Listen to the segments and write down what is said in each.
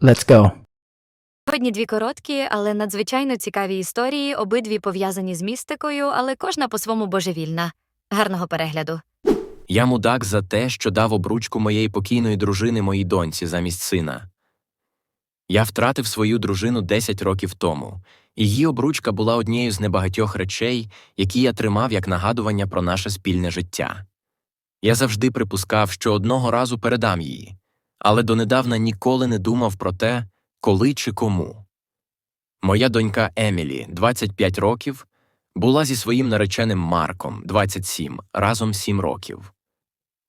Let's go. Сьогодні дві короткі, але надзвичайно цікаві історії, обидві пов'язані з містикою, але кожна по-своєму божевільна. Гарного перегляду. Я мудак за те, що дав обручку моєї покійної дружини моїй доньці замість сина. Я втратив свою дружину 10 років тому, і її обручка була однією з небагатьох речей, які я тримав як нагадування про наше спільне життя. Я завжди припускав, що одного разу передам її, але донедавна ніколи не думав про те, коли чи кому. Моя донька Емілі, 25 років, була зі своїм нареченим Марком, 27, разом 7 років.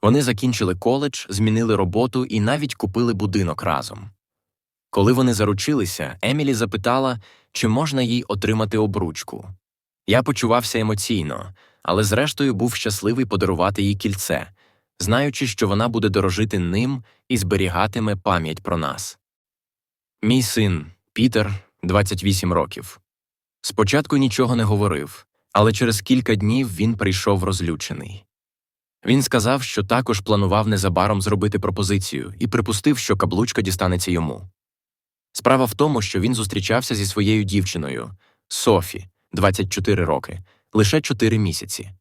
Вони закінчили коледж, змінили роботу і навіть купили будинок разом. Коли вони заручилися, Емілі запитала, чи можна їй отримати обручку. Я почувався емоційно, але зрештою був щасливий подарувати їй кільце, знаючи, що вона буде дорожити ним і зберігатиме пам'ять про нас. Мій син Пітер, 28 років. Спочатку нічого не говорив, але через кілька днів він прийшов розлючений. Він сказав, що також планував незабаром зробити пропозицію і припустив, що каблучка дістанеться йому. Справа в тому, що він зустрічався зі своєю дівчиною Софі, 24 роки, лише 4 місяці.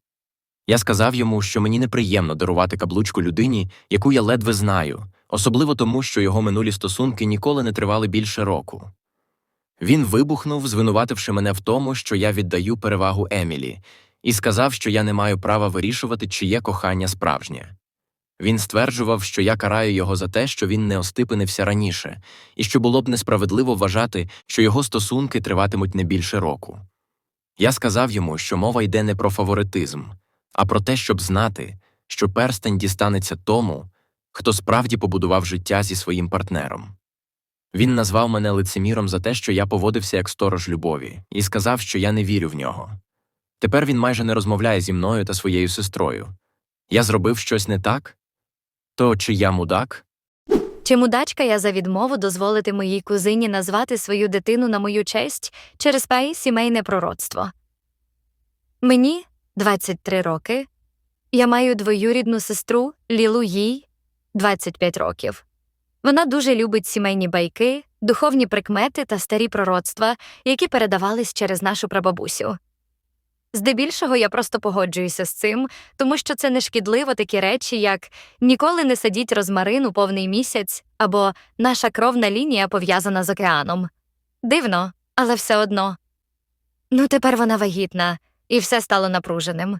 Я сказав йому, що мені неприємно дарувати каблучку людині, яку я ледве знаю, особливо тому, що його минулі стосунки ніколи не тривали більше року. Він вибухнув, звинувативши мене в тому, що я віддаю перевагу Емілі, і сказав, що я не маю права вирішувати, чиє кохання справжнє. Він стверджував, що я караю його за те, що він не остипинився раніше, і що було б несправедливо вважати, що його стосунки триватимуть не більше року. Я сказав йому, що мова йде не про фаворитизм, а про те, щоб знати, що перстень дістанеться тому, хто справді побудував життя зі своїм партнером. Він назвав мене лицеміром за те, що я поводився як сторож любові, і сказав, що я не вірю в нього. Тепер він майже не розмовляє зі мною та своєю сестрою. Я зробив щось не так? То чи я мудак? Чи мудачка я за відмову дозволити моїй кузині назвати свою дитину на мою честь через пай сімейне пророцтво? Мені 23 роки. Я маю двоюрідну сестру Лілу їй 25 років. Вона дуже любить сімейні байки, духовні прикмети та старі пророцтва, які передавались через нашу прабабусю. Здебільшого я просто погоджуюся з цим, тому що це не шкідливо такі речі, як ніколи не садіть розмарин у повний місяць або наша кровна лінія пов'язана з океаном. Дивно, але все одно. Ну, тепер вона вагітна, і все стало напруженим.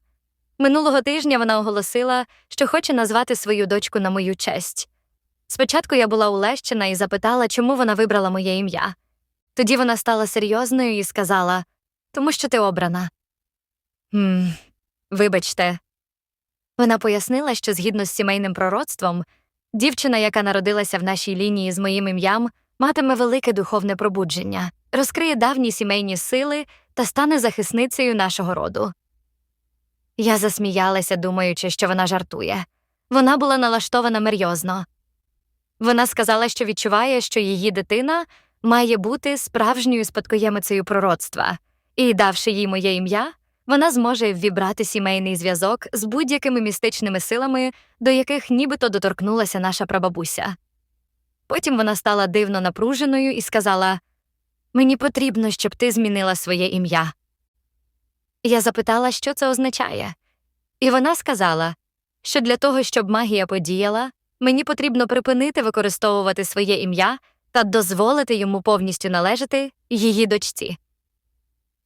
Минулого тижня вона оголосила, що хоче назвати свою дочку на мою честь. Спочатку я була улещена і запитала, чому вона вибрала моє ім'я. Тоді вона стала серйозною і сказала тому що ти обрана. Хм, вибачте. Вона пояснила, що згідно з сімейним пророцтвом, дівчина, яка народилася в нашій лінії з моїм ім'ям, матиме велике духовне пробудження, розкриє давні сімейні сили та стане захисницею нашого роду. Я засміялася, думаючи, що вона жартує. Вона була налаштована мерйозно. Вона сказала, що відчуває, що її дитина має бути справжньою спадкоємицею пророцтва, і, давши їй моє ім'я, вона зможе ввібрати сімейний зв'язок з будь-якими містичними силами, до яких нібито доторкнулася наша прабабуся. Потім вона стала дивно напруженою і сказала: Мені потрібно, щоб ти змінила своє ім'я. Я запитала, що це означає, і вона сказала, що для того, щоб магія подіяла, мені потрібно припинити використовувати своє ім'я та дозволити йому повністю належати її дочці.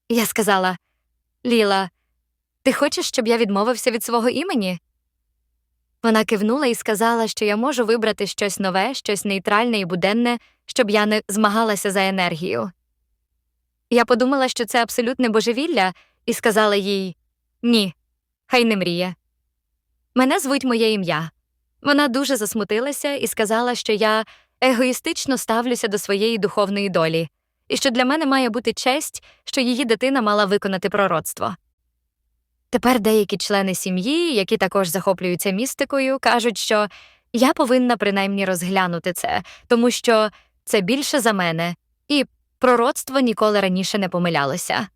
Я сказала: Ліла, ти хочеш, щоб я відмовився від свого імені? Вона кивнула і сказала, що я можу вибрати щось нове, щось нейтральне і буденне, щоб я не змагалася за енергію. Я подумала, що це абсолютне божевілля, і сказала їй ні, хай не мріє. Мене звуть моє ім'я. Вона дуже засмутилася і сказала, що я егоїстично ставлюся до своєї духовної долі, і що для мене має бути честь, що її дитина мала виконати пророцтво. Тепер деякі члени сім'ї, які також захоплюються містикою, кажуть, що я повинна принаймні розглянути це, тому що це більше за мене, і пророцтво ніколи раніше не помилялося.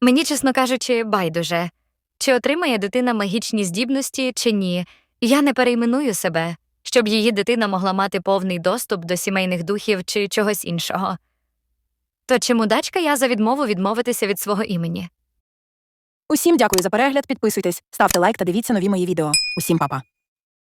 Мені, чесно кажучи, байдуже, чи отримає дитина магічні здібності, чи ні, я не перейменую себе, щоб її дитина могла мати повний доступ до сімейних духів чи чогось іншого. То чи мудачка я за відмову відмовитися від свого імені? Усім дякую за перегляд. Підписуйтесь, ставте лайк та дивіться нові мої відео. Усім па-па.